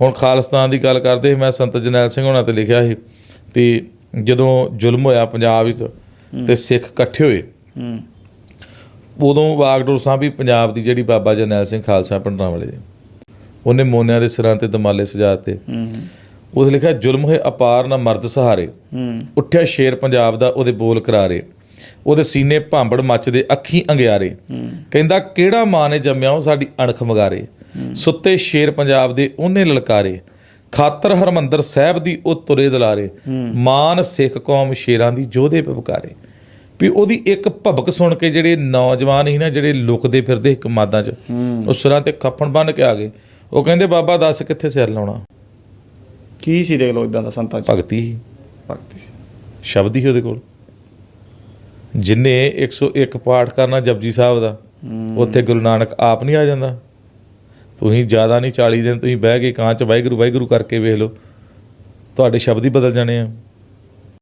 ਹੁਣ ਖਾਲਿਸਤਾਨ ਦੀ ਗੱਲ ਕਰਦੇ ਸੀ, ਮੈਂ ਸੰਤ ਜਰਨੈਲ ਸਿੰਘ ਹੋਣਾ ਤੇ ਲਿਖਿਆ ਸੀ ਵੀ ਜਦੋਂ ਜ਼ੁਲਮ ਹੋਇਆ ਪੰਜਾਬ ਵਿੱਚ ਤੇ ਸਿੱਖ ਇਕੱਠੇ ਹੋਏ। ਉਦੋਂ ਵਾਗਡੋਰ ਸਾਹਿਬ ਵੀ ਪੰਜਾਬ ਦੀ ਜਿਹੜੀ ਬਾਬਾ ਜਰਨੈਲ ਸਿੰਘ ਖਾਲਸਾ ਪਿੰਡਾਂ ਵਾਲੇ ਉਹਨੇ ਮੋਨਿਆਂ ਦੇ ਸਿਰਾਂ ਤੇ ਦਮਾਲੇ ਸਜਾਤੇ ਹੂੰ। ਉਹਦੇ ਲਿਖਿਆ ਜ਼ੁਲਮ ਹੋਏ ਅਪਾਰ ਨਾ ਮਰਦ ਸਹਾਰੇ। ਉੱਠਿਆ ਸ਼ੇਰ ਪੰਜਾਬ ਦਾ ਉਹਦੇ ਬੋਲ ਕਰਾਰੇ ਉਹਦੇ ਸੀਨੇ ਭਾਂਬੜ ਮੱਚਦੇ ਅੱਖੀ ਅੰਗਿਆਰੇ। ਕਹਿੰਦਾ ਕਿਹੜਾ ਮਾਂ ਨੇ ਜੰਮਿਆ ਉਹ ਸਾਡੀ ਅਣਖ ਮਗਾਰੇ ਸੁੱਤੇ ਸ਼ੇਰ ਪੰਜਾਬ ਦੇ ਉਹਨੇ ਲਲਕਾਰੇ ਖਾਤਰ ਹਰਮੰਦਰ ਸਾਹਿਬ ਦੀ ਉਹ ਤੁਰੇ ਦਲਾਰੇ ਮਾਨ ਸਿੱਖ ਕੌਮ ਸ਼ੇਰਾਂ ਦੀ ਜੋਧੇ ਪਵਕਾਰੇ ਵੀ ਉਹਦੀ ਇੱਕ ਭਬਕ ਸੁਣ ਕੇ ਜਿਹੜੇ ਨੌਜਵਾਨ ਸੀ ਨਾ ਜਿਹੜੇ ਲੁਕਦੇ ਫਿਰਦੇ ਇੱਕ ਮਾਦਾਂ 'ਚ ਉਹ ਸਿਰਾਂ ਤੇ ਕੱਫਣ ਬੰਨ ਕੇ ਆ ਗਏ। ਉਹ ਕਹਿੰਦੇ ਬਾਬਾ ਦੱਸ ਕਿੱਥੇ ਸਿਰ ਲਾਉਣਾ? ਕੀ ਸੀ ਦੇਖ ਲਓ ਇਦਾਂ ਦਾ ਸੰਤਾਂ ਚ? ਭਗਤੀ ਸੀ। ਭਗਤੀ ਸੀ। ਸ਼ਬਦ ਹੀ ਉਹਦੇ ਕੋਲ। ਜਿਨੇ 101 ਪਾਠ ਕਰਨਾ ਜਪਜੀ ਸਾਹਿਬ ਦਾ ਉੱਥੇ ਗੁਰੂ ਨਾਨਕ ਆਪ ਨਹੀਂ ਆ ਜਾਂਦਾ। ਤੁਸੀਂ ਜ਼ਿਆਦਾ ਨਹੀਂ 40 ਦਿਨ ਤੁਸੀਂ ਬਹਿ ਕੇ ਕਾਂ ਚ ਵਾਹਿਗੁਰੂ ਵਾਹਿਗੁਰੂ ਕਰਕੇ ਵੇਖ ਲਓ। ਤੁਹਾਡੇ ਸ਼ਬਦ ਹੀ ਬਦਲ ਜਾਣੇ ਆ।